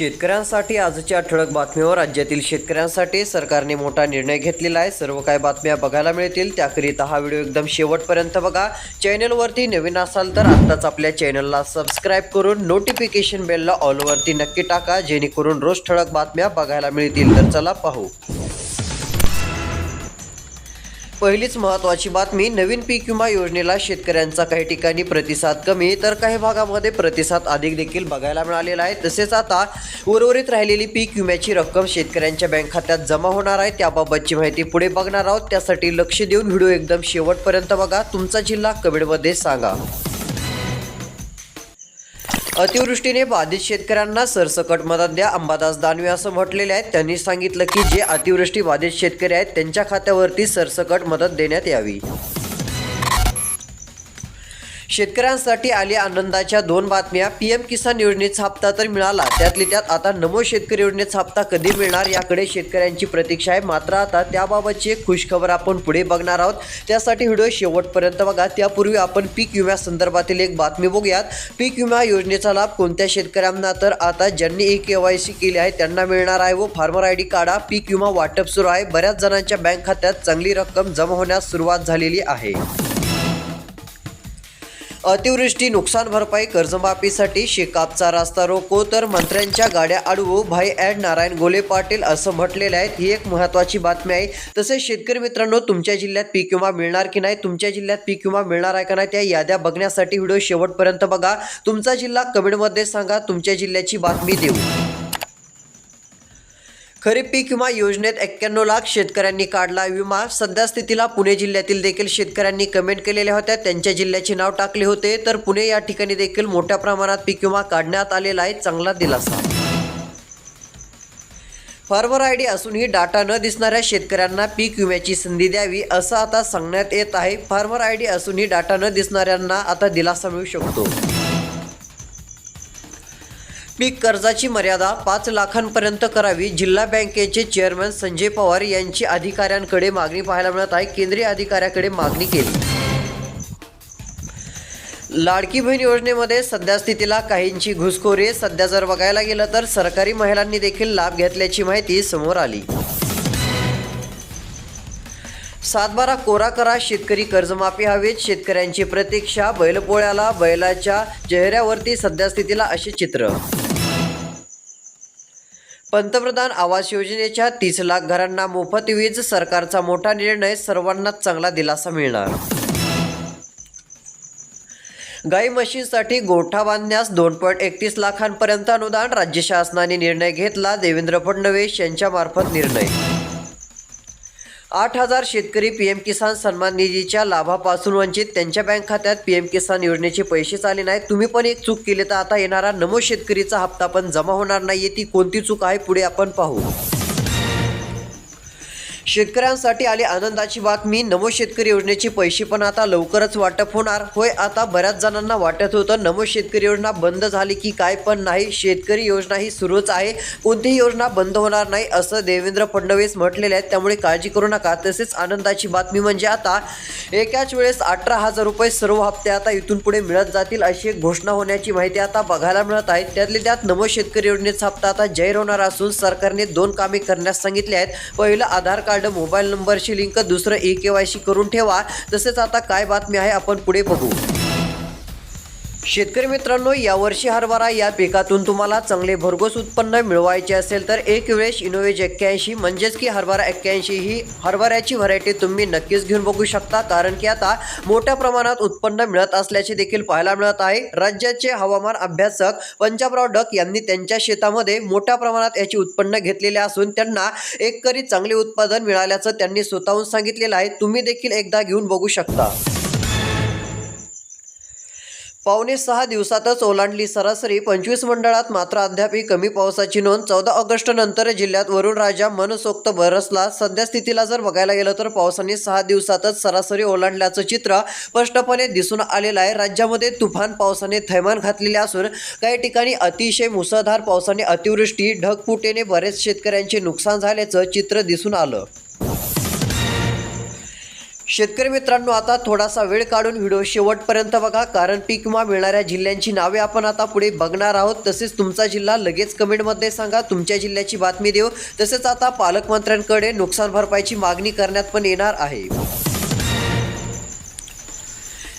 शेतकऱ्यांसाठी आजच्या ठळक बातमीवर राज्यातील शेतकऱ्यांसाठी सरकारने मोठा निर्णय घेतलेला आहे. सर्व काही बातम्या बघायला मिळतील. त्याकरिता हा व्हिडिओ एकदम शेवटपर्यंत बघा. चॅनलवरती नवीन असाल तर आत्ताच आपल्या चॅनलला सबस्क्राईब करून नोटिफिकेशन बेलला ऑलवरती नक्की टाका. जेणेकरून रोज ठळक बातम्या बघायला मिळतील. तर चला पाहू. पहिलीच महत्त्वाची बातमी नवीन पीक विमा योजनेला शेतकऱ्यांचा काही ठिकाणी प्रतिसाद कमी तर काही भागामध्ये प्रतिसाद अधिक देखील बघायला मिळालेला आहे. तसेच आता उर्वरित राहिलेली पीक विम्याची रक्कम शेतकऱ्यांच्या बँक खात्यात जमा होणार आहे. त्याबाबतची माहिती पुढे बघणार आहोत. त्यासाठी लक्ष देऊन व्हिडिओ एकदम शेवटपर्यंत बघा. तुमचा जिल्हा कमेंटमध्ये सांगा. अतिवृष्टीने बाधित शेतकऱ्यांना सरसकट मदत द्या. अंबादास दानवे असं म्हटलेले आहे त्यांनी सांगितलं की जे अतिवृष्टी बाधित शेतकरी आहेत त्यांच्या खात्यावरती सरसकट मदत देण्यात यावी. शेतकऱ्यांसाठी आली आनंदाच्या दोन बातम्या. पीएम किसान योजनेचा हप्ता तर मिळाला. त्यातली त्यात आता नमो शेतकरी योजनेचा हप्ता कधी मिळणार याकडे शेतकऱ्यांची प्रतीक्षा आहे. मात्र आता त्याबाबतची एक खुशखबर आपण पुढे बघणार आहोत. त्यासाठी व्हिडिओ शेवटपर्यंत बघा. त्यापूर्वी आपण पीक विम्यासंदर्भातील एक बातमी बघूयात. पीक विमा योजनेचा लाभ कोणत्या शेतकऱ्यांना? तर आता ज्यांनी ई के वाय सी केली आहे त्यांना मिळणार आहे व फार्मर आय डी काढा. पीक विमा वाटप सुरू आहे. बऱ्याच जणांच्या बँक खात्यात चांगली रक्कम जमा होण्यास सुरुवात झालेली आहे. अतिवृष्टी नुकसान भरपाई कर्जमाफीसाठी शेकापचा रास्ता रोको तर मंत्र्यांच्या गाड्या अडवू भाई ॲड नारायण गोले पाटील असं म्हटलेलं आहे. ही एक महत्त्वाची बातमी आहे. तसेच शेतकरी मित्रांनो तुमच्या जिल्ह्यात पीक विमा मिळणार की नाही तुमच्या जिल्ह्यात पीक विमा मिळणार आहे का नाही त्या याद्या बघण्यासाठी व्हिडिओ शेवटपर्यंत बघा. तुमचा जिल्हा कमेंटमध्ये सांगा तुमच्या जिल्ह्याची बातमी देऊ. खरीप पीक विमा योजनेत एक्क्याण्णव लाख शेतकऱ्यांनी काढला विमा. सध्या स्थितीला पुणे जिल्ह्यातील देखील शेतकऱ्यांनी कमेंट केलेल्या होत्या. त्यांच्या जिल्ह्याचे नाव टाकले होते. तर पुणे या ठिकाणी देखील मोठ्या प्रमाणात पीक विमा काढण्यात आलेला आहे. चांगला दिलासा. फार्मर आय डी असूनही डाटा न दिसणाऱ्या शेतकऱ्यांना पीक विम्याची संधी द्यावी असं आता सांगण्यात येत आहे. फार्मर आय डी असूनही डाटा न दिसणाऱ्यांना आता दिलासा मिळू शकतो. पीक कर्जाची मर्यादा पाच लाखांपर्यंत करावी जिल्हा बँकेचे चेअरमन संजय पवार यांची अधिकाऱ्यांकडे मागणी पाहायला मिळत आहे. केंद्रीय अधिकाऱ्याकडे मागणी केली. लाडकी बहीण योजनेमध्ये सध्यास्थितीला काहींची घुसखोरी सध्या जर बघायला गेलं तर सरकारी महिलांनी देखील लाभ घेतल्याची माहिती समोर आली. सातबारा कोरा करा शेतकरी कर्जमाफी हवीत. शेतकऱ्यांची प्रतीक्षा बैलपोळ्याला बैलाच्या चेहऱ्यावरती सध्यास्थितीला असे चित्र. पंतप्रधान आवास योजनेच्या तीस लाख घरांना मोफत वीज सरकारचा मोठा निर्णय सर्वांनाच चांगला दिलासा मिळणार. गाई म्हशींसाठी गोठा बांधण्यास दोन पॉईंट एकतीस लाखांपर्यंत अनुदान राज्य शासनाने निर्णय घेतला. देवेंद्र फडणवीस यांच्यामार्फत निर्णय. आठ हजार शेतकरी पीएम किसान सन्मान निधीच्या लाभापासून वंचित. त्यांच्या बँक खात्यात पीएम किसान योजनेचे पैसेच आले नाहीत. तुम्ही पण एक चूक केली तर आता येणारा नमो शेतकरीचा हप्ता पण जमा होणार नाहीये. ती कोणती चूक आहे पुढे आपण पाहू. शेतकऱ्यांसाठी आली आनंदाची बातमी नमो शेतकरी योजनेचे पैसे पण आता लवकरच वाटप होणार. होय आता बऱ्याच जणांना वाटत होतं नमो शेतकरी योजना बंद झाली की काय पण नाही शेतकरी योजना ही सुरूच आहे. कोणतीही योजना बंद होणार नाही असं देवेंद्र फडणवीस म्हटलेले आहेत. त्यामुळे काळजी करू नका. तसेच आनंदाची बातमी म्हणजे आता एकाच वेळेस अठरा हजार रुपये सर्व हप्ते आता इथून पुढे मिळत जातील अशी एक घोषणा होण्याची माहिती आता बघायला मिळत आहे. त्यातले त्यात नमो शेतकरी योजनेचा हप्ता आता जाहीर होणार असून सरकारने दोन कामे करण्यास सांगितले आहेत. पहिलं आधार कार्ड मोबाईल नंबरशी लिंक दुसरं ई के वाय सी करून ठेवा. तसेच आता काय बातमी आहे आपण पुढे बघू. शेतकरी मित्रांनो यावर्षी हरभरा या पिकातून तुम्हाला चांगले भरघोस उत्पन्न मिळवायचे असेल तर एक वेळेस इनोवेज एक्क्याऐंशी म्हणजेच की हरभरा एक्क्याऐंशी ही हरभऱ्याची व्हरायटी तुम्ही नक्कीच घेऊन बघू शकता. कारण की आता मोठ्या प्रमाणात उत्पन्न मिळत असल्याचे देखील पाहायला मिळत आहे. राज्याचे हवामान अभ्यासक पंजाबराव डक यांनी त्यांच्या शेतामध्ये मोठ्या प्रमाणात याचे उत्पन्न घेतलेले असून त्यांना एकरी चांगले उत्पादन मिळाल्याचं त्यांनी स्वतःहून सांगितलेलं आहे. तुम्ही देखील एकदा घेऊन बघू शकता. पावणे सहा दिवसातच ओलांडली सरासरी पंचवीस मंडळात मात्र अद्यापही कमी पावसाची नोंद. चौदा ऑगस्ट नंतर जिल्ह्यात वरुणराजा मनसोक्त बरसला. सध्या स्थितीला जर बघायला गेलं तर पावसाने सहा दिवसातच सरासरी ओलांडल्याचं चित्र स्पष्टपणे दिसून आलेलं आहे. राज्यामध्ये तुफान पावसाने थैमान घातलेले असून काही ठिकाणी अतिशय मुसळधार पावसाने अतिवृष्टी ढगफुटेने बरेच शेतकऱ्यांचे नुकसान झाल्याचं चित्र दिसून आलं. शेतकरी मित्रांनो आता थोडासा वेळ काढून व्हिडिओ शेवटपर्यंत बघा कारण पीक विमा मिळणाऱ्या जिल्ह्यांची नावे आपण आता पुढे बघणार आहोत. तसेच तुमचा जिल्हा लगेच कमेंटमध्ये सांगा तुमच्या जिल्ह्याची बातमी देऊ. तसेच आता पालकमंत्र्यांकडे नुकसान भरपाईची मागणी करण्यात पण येणार आहे.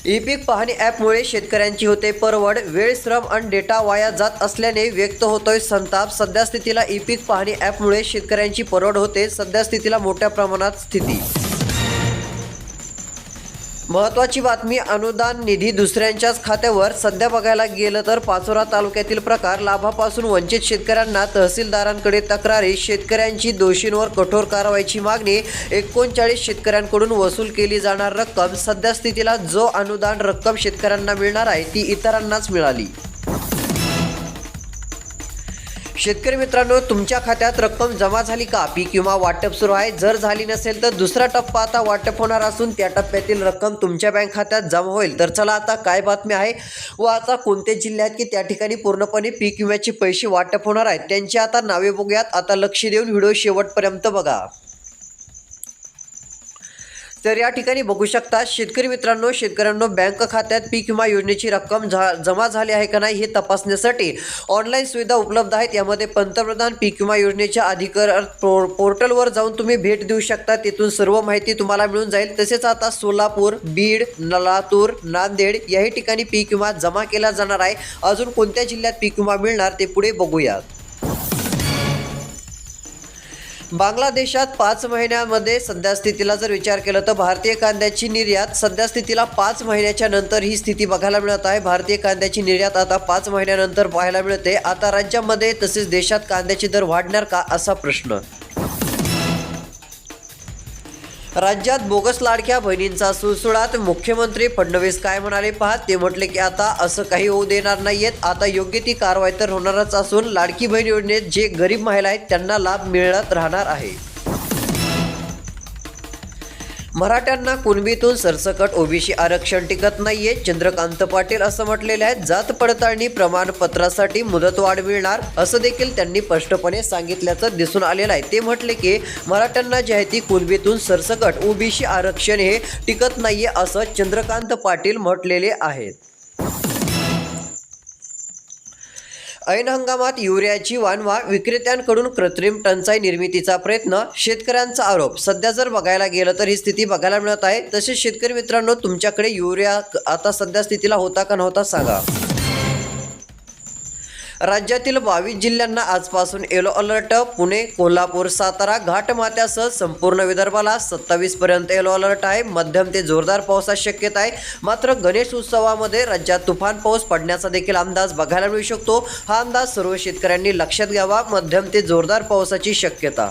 ई पीक पाहणी ॲपमुळे शेतकऱ्यांची होते परवड वेळ श्रम आणि डेटा वाया जात असल्याने व्यक्त होतोय संताप. सध्या स्थितीला ई पीक पाहणी ॲपमुळे शेतकऱ्यांची परवड होते सध्या स्थितीला मोठ्या प्रमाणात स्थिती. महत्त्वाची बातमी अनुदान निधी दुसऱ्यांच्याच खात्यावर सध्या बघायला गेलं तर पाचोरा तालुक्यातील प्रकार लाभापासून वंचित शेतकऱ्यांना तहसीलदारांकडे तक्रारी शेतकऱ्यांची दोषींवर कठोर कारवाईची मागणी एकोणचाळीस शेतकऱ्यांकडून वसूल केली जाणार रक्कम सध्या स्थितीला जो अनुदान रक्कम शेतकऱ्यांना मिळणार आहे ती इतरांनाच मिळाली. शेतकरी मित्रांनो तुमच्या खात्यात रक्कम जमा झाली का? पीक विमा वाटप सुरू आहे. जर झाली नसेल तर दुसरा टप्पा आता वाटप होणार असून त्या टप्प्यातील रक्कम तुमच्या बँक खात्यात जमा होईल. तर चला आता काय बातमी आहे? व आता कोणत्या जिल्ह्यात की त्या ठिकाणी पूर्णपणे पीक विम्याचे पैसे वाटप होणार आहेत? त्यांची आता नावे बघूयात. आता लक्ष देऊन व्हिडिओ शेवटपर्यंत बघा. तर या ठिकाणी बघू शकता शेतकरी मित्रांनो शेतकऱ्यांनो बँक खात्यात पीक विमा योजनेची रक्कम झा जमा झाली आहे का नाही हे तपासण्यासाठी ऑनलाईन सुविधा उपलब्ध आहेत. यामध्ये पंतप्रधान पीक विमा योजनेच्या अधिकार पो पोर्टलवर जाऊन तुम्ही भेट देऊ शकता. तिथून सर्व माहिती तुम्हाला मिळून जाईल. तसेच आता सोलापूर बीड लातूर नांदेड याही ठिकाणी पीक विमा जमा केला जाणार आहे. अजून कोणत्या जिल्ह्यात पीक विमा मिळणार ते पुढे बघूयात. बांगलादेशात पाच महिन्यामध्ये सध्यास्थितीला जर विचार केला तर भारतीय कांद्याची निर्यात सध्या स्थितीला पाच महिन्याच्या नंतर ही स्थिती बघायला मिळत आहे. भारतीय कांद्याची निर्यात आता पाच महिन्यानंतर पाहायला मिळते. आता राज्यामध्ये तसेच देशात कांद्याचे दर वाढणार का असा प्रश्न. राज्यात बोगस लाडक्या बहिणींचा सुळसुळात मुख्यमंत्री फडणवीस काय म्हणाले पहा ते म्हटले की आता असं काही होऊ देणार नाहीयेत. आता योग्य ती कारवाई तर होणारच असून लाडकी बहीण योजनेत जे गरीब महिला आहेत त्यांना लाभ मिळत राहणार आहे. मराठ्यांना कुणबीतून सरसकट ओबीसी आरक्षण टिकत नाहीये. चंद्रकांत पाटील असं म्हटलेले आहे. जात पडताळणी प्रमाणपत्रासाठी मुदतवाढ मिळणार असं देखील त्यांनी स्पष्टपणे सांगितल्याचं दिसून आलेलं आहे. ते म्हटले की मराठ्यांना जे आहे ती कुणबीतून सरसकट ओबीसी आरक्षण हे टिकत नाहीये असं चंद्रकांत पाटील म्हटलेले आहेत. ऐन हंगामात युरियाची वानवा विक्रेत्यांकडून कृत्रिम टंचाई निर्मितीचा प्रयत्न शेतकऱ्यांचा आरोप. सध्या जर बघायला गेलं तर ही स्थिती बघायला मिळत आहे. तसेच शेतकरी मित्रांनो तुमच्याकडे युरिया आता सध्या स्थितीला होता का नव्हता सांगा. राज्यातील बावीस जिल्ह्यांना आजपासून येलो अलर्ट पुणे कोल्हापूर सातारा घाटमात्यासह संपूर्ण विदर्भाला सत्तावीस पर्यंत येलो अलर्ट आहे. मध्यम ते जोरदार पावसाची शक्यता आहे. मात्र गणेश उत्सवामध्ये राज्यात तुफान पाऊस पडण्याचा देखील अंदाज बघायला मिळू शकतो. हा अंदाज सर्व शेतकऱ्यांनी लक्षात घ्यावा. मध्यम ते जोरदार पावसाची शक्यता.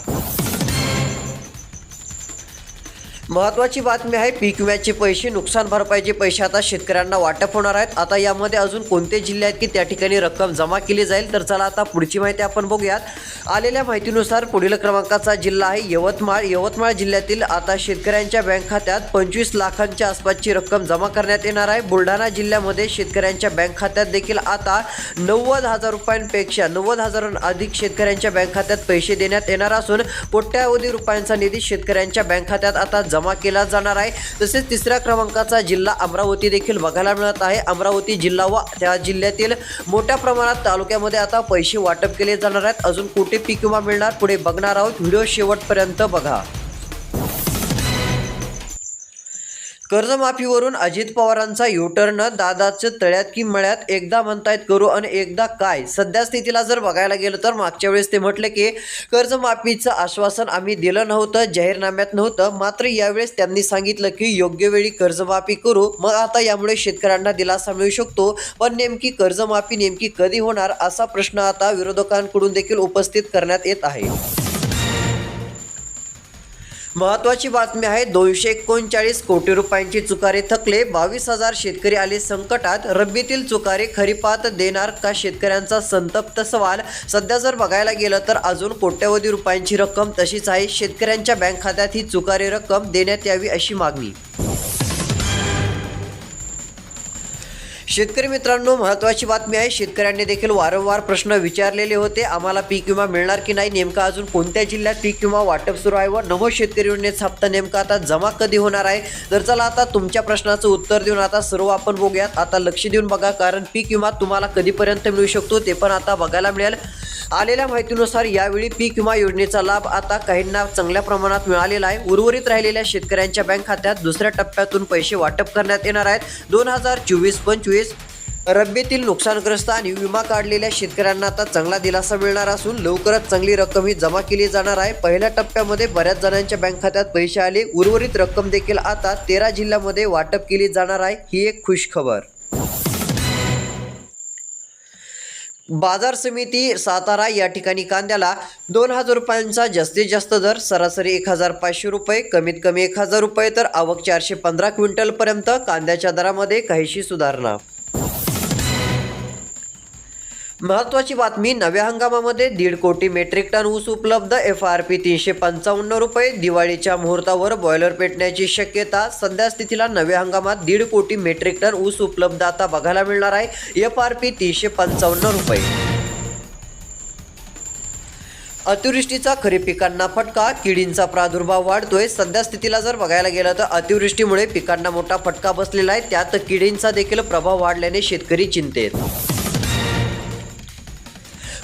महत्त्वाची बातमी आहे पीक विम्याचे पैसे नुकसान भरपाईचे पैसे आता शेतकऱ्यांना वाटप होणार आहेत. आता यामध्ये अजून कोणते जिल्हे आहेत की त्या ठिकाणी रक्कम जमा केली जाईल? तर चला आता पुढची माहिती आपण बघूयात. आलेल्या माहितीनुसार पुढील क्रमांकाचा जिल्हा आहे यवतमाळ. यवतमाळ जिल्ह्यातील आता शेतकऱ्यांच्या बँक खात्यात पंचवीस लाखांच्या आसपासची रक्कम जमा करण्यात येणार आहे. बुलढाणा जिल्ह्यामध्ये शेतकऱ्यांच्या बँक खात्यात देखील आता नव्वद हजार रुपयांपेक्षा नव्वद हजारांहून अधिक शेतकऱ्यांच्या बँक खात्यात पैसे देण्यात येणार असून कोट्यावधी रुपयांचा निधी शेतकऱ्यांच्या बँक खात्यात आता जमा जमा केला जाणार आहे. तसेच तिसऱ्या क्रमांकाचा जिल्हा अमरावती देखील बघायला मिळत आहे. अमरावती जिल्हा व त्या जिल्ह्यातील मोठ्या प्रमाणात तालुक्यामध्ये आता पैसे वाटप केले जाणार आहेत. अजून कुठे पीक विमा मिळणार पुढे बघणार आहोत. व्हिडिओ शेवटपर्यंत बघा. कर्जमाफीवरून अजित पवारांचा युटर्न दादाचं तळ्यात की मळ्यात? एकदा म्हणतायत करू आणि एकदा काय? सध्या स्थितीला जर बघायला गेलं तर मागच्या वेळेस ते म्हटले की कर्जमाफीचं आश्वासन आम्ही दिलं नव्हतं जाहीरनाम्यात नव्हतं. मात्र यावेळेस त्यांनी सांगितलं की योग्य वेळी कर्जमाफी करू. मग आता यामुळे शेतकऱ्यांना दिलासा मिळू शकतो. पण नेमकी कर्जमाफी नेमकी कधी होणार असा प्रश्न आता विरोधकांकडून देखील उपस्थित करण्यात येत आहे. महत्वाची बातमी आहे दोनशे एकोणचाळीस कोटी रुपयांची चुकारे थकले बावीस हजार शेतकरी आले संकटात रब्बीतील चुकारे खरीपात देणार का शेतकऱ्यांचा संतप्त सवाल? सध्या जर बघायला गेलं तर अजून कोट्यवधी रुपयांची रक्कम तशीच आहे शेतकऱ्यांच्या बँक खात्यात ही चुकारे रक्कम देण्यात यावी अशी मागणी. शेतकरी मित्रांनो महत्त्वाची बातमी आहे. शेतकऱ्यांनी देखील वारंवार प्रश्न विचारलेले होते. आम्हाला पीक विमा मिळणार की नाही? नेमका अजून कोणत्या जिल्ह्यात पीक विमा वाटप सुरू आहे व नमो शेतकरी योजनेचा हप्ता नेमका आता जमा कधी होणार आहे? तर चला आता तुमच्या प्रश्नाचं उत्तर देऊन आता सर्व आपण बघूयात. आता लक्ष देऊन बघा कारण पीक विमा तुम्हाला कधीपर्यंत मिळू शकतो ते पण आता बघायला मिळेल. आलेल्या माहितीनुसार यावेळी पीक विमा योजनेचा लाभ आता काहींना चांगल्या प्रमाणात मिळालेला आहे. उर्वरित राहिलेल्या शेतकऱ्यांच्या बँक खात्यात दुसऱ्या टप्प्यातून पैसे वाटप करण्यात येणार आहेत. दोन हजार चोवीस पंचवीस रब्बीतील नुकसानग्रस्त आणि विमा काढलेल्या शेतकऱ्यांना आता चांगला दिलासा मिळणार असून लवकरच चांगली रक्कम ही जमा केली जाणार आहे. पहिल्या टप्प्यामध्ये बऱ्याच जणांच्या बँक खात्यात पैसे आले. उर्वरित रक्कम देखील आता तेरा जिल्ह्यामध्ये वाटप केली जाणार आहे. ही एक खुश खबर. बाजार समिती सातारा या ठिकाणी कांद्याला दोन हजार रुपयांचा जास्तीत जास्त दर सरासरी एक हजार पाचशे रुपये कमीत कमी एक हजार रुपये तर आवक चारशे पंधरा क्विंटलपर्यंत कांद्याच्या दरामध्ये काहीशी सुधारणा. महत्वाची बातमी नव्या हंगामामध्ये दीड कोटी मेट्रिक टन ऊस उपलब्ध एफ आर पी तीनशे पंचावन्न रुपये. दिवाळीच्या मुहूर्तावर बॉयलर पेटण्याची शक्यता सध्या स्थितीला नव्या हंगामात दीड कोटी मेट्रिक टन ऊस उपलब्ध आता बघायला मिळणार आहे. एफ आर पी तीनशे पंचावन्न रुपये. अतिवृष्टीचा खरीप पिकांना फटका किडींचा प्रादुर्भाव वाढतोय. सध्या स्थितीला जर बघायला गेलं तर अतिवृष्टीमुळे पिकांना मोठा फटका बसलेला आहे. त्यात किडींचा देखील प्रभाव वाढल्याने शेतकरी चिंतेत.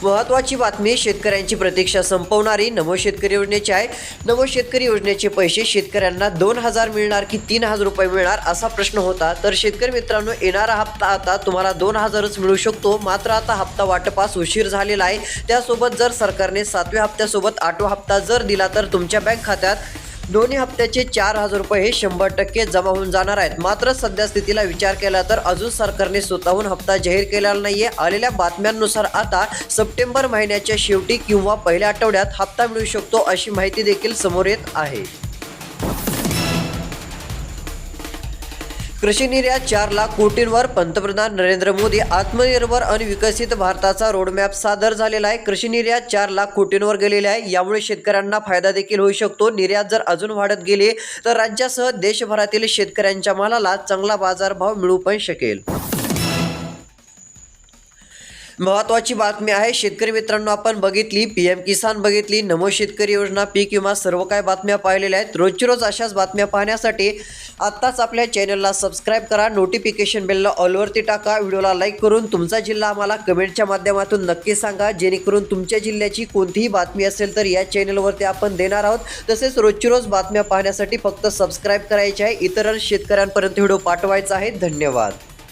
महत्वाची बातमी शेतकऱ्यांची प्रतीक्षा संपवणारी नमो शेतकरी योजनेची आहे. नमो शेतकरी योजनेचे पैसे शेतकऱ्यांना दोन हजार मिळणार की तीन हजार रुपये मिळणार असा प्रश्न होता. तर शेतकरी मित्रांनो येणारा हप्ता आता तुम्हाला दोन हजारच मिळू शकतो. मात्र आता हप्ता वाटपास उशीर झालेला आहे. त्यासोबत जर सरकारने सातव्या हप्त्यासोबत आठवा हप्ता जर दिला तर तुमच्या बँक खात्यात दोन्ही हप्त्याचे चार हजार रुपये हे शंभर टक्के जमा होऊन जाणार आहेत. मात्र सध्या स्थितीला विचार केला तर अजून सरकारने स्वतःहून हप्ता जाहीर केलेला नाहीये. आलेल्या बातम्यांनुसार आता सप्टेंबर महिन्याच्या शेवटी किंवा पहिल्या आठवड्यात हप्ता मिळू शकतो अशी माहिती देखील समोर येत आहे. कृषी निर्यात चार लाख कोटींवर पंतप्रधान नरेंद्र मोदी आत्मनिर्भर आणि विकसित भारताचा रोडमॅप सादर झालेला आहे. कृषी निर्यात चार लाख कोटींवर गेलेले आहे. यामुळे शेतकऱ्यांना फायदा देखील होऊ शकतो. निर्यात जर अजून वाढत गेली तर राज्यासह देशभरातील शेतकऱ्यांच्या मालाला चांगला बाजारभाव मिळू पण शकेल. महत्वाची बातमी आहे शेतकरी मित्रांनो आपण बघितली पी एम किसान बघितली नमो शेतकरी योजना पीक विमा सर्व काय बातम्या पाहिलेल्या आहेत. रोजची रोज अशाच बातम्या पाहण्यासाठी आत्ताच आपल्या चॅनलला सबस्क्राईब करा नोटिफिकेशन बेलला ऑलवरती टाका व्हिडिओला लाईक करून तुमचा जिल्हा आम्हाला कमेंटच्या माध्यमातून नक्की सांगा. जेणेकरून तुमच्या जिल्ह्याची कोणतीही बातमी असेल तर या चॅनलवरती आपण देणार आहोत. तसेच रोजची रोज बातम्या पाहण्यासाठी फक्त सबस्क्राईब करायचे आहे. इतर शेतकऱ्यांपर्यंत व्हिडिओ पाठवायचा आहे. धन्यवाद.